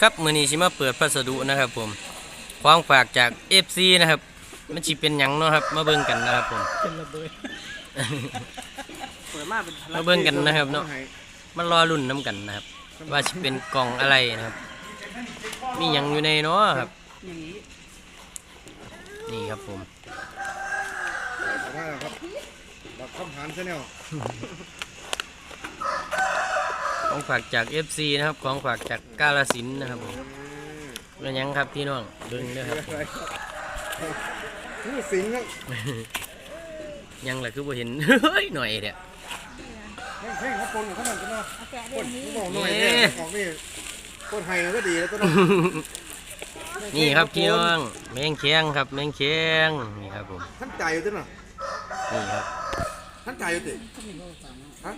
ครับมือนี้ชิมาเปิดพัสดุนะครับผมของฝากจาก FC นะครับ มันสิเป็นหยังเนาะครับ มาเบิ่งกันนะครับผม เป็นระเบิด เปิดมาเป็นพลัมาเบิ่งกันนะครับเนาะมารอรุ่นน้ำกันนะครับ ว่าสิเป็นกล่องอะไรนะครับ มีหยังอยู่ในเนาะครับ อย่างนี้นี่ครับผมเอามาแล้วครับบักคำหานชาแนล ของฝากจาก FC นะครับ ของฝากจากกาลสินธุ์นะครับผมเป็นหยังครับพี่น้องเบิ่งเด้อครับผมผู้สิงห์ครับยังแหละคือบ่เห็น เฮ้ยหน่อยเด้อเพ่งเพ่งครับปนกับขนาดกันเนาะเอาแกะปเรื่อนงนี้ผู้บอกหน่อยเนี่ยของนี่คนไห้ก็ดีแล้วก็ต้องนี่ครับพี่น้องแมงเคียงครับแมงเคียงนี่ครับผมท่านจ่ายอยู่ที่ไหนนี่ครับท่านจ่ายอยู่ที่ฮะ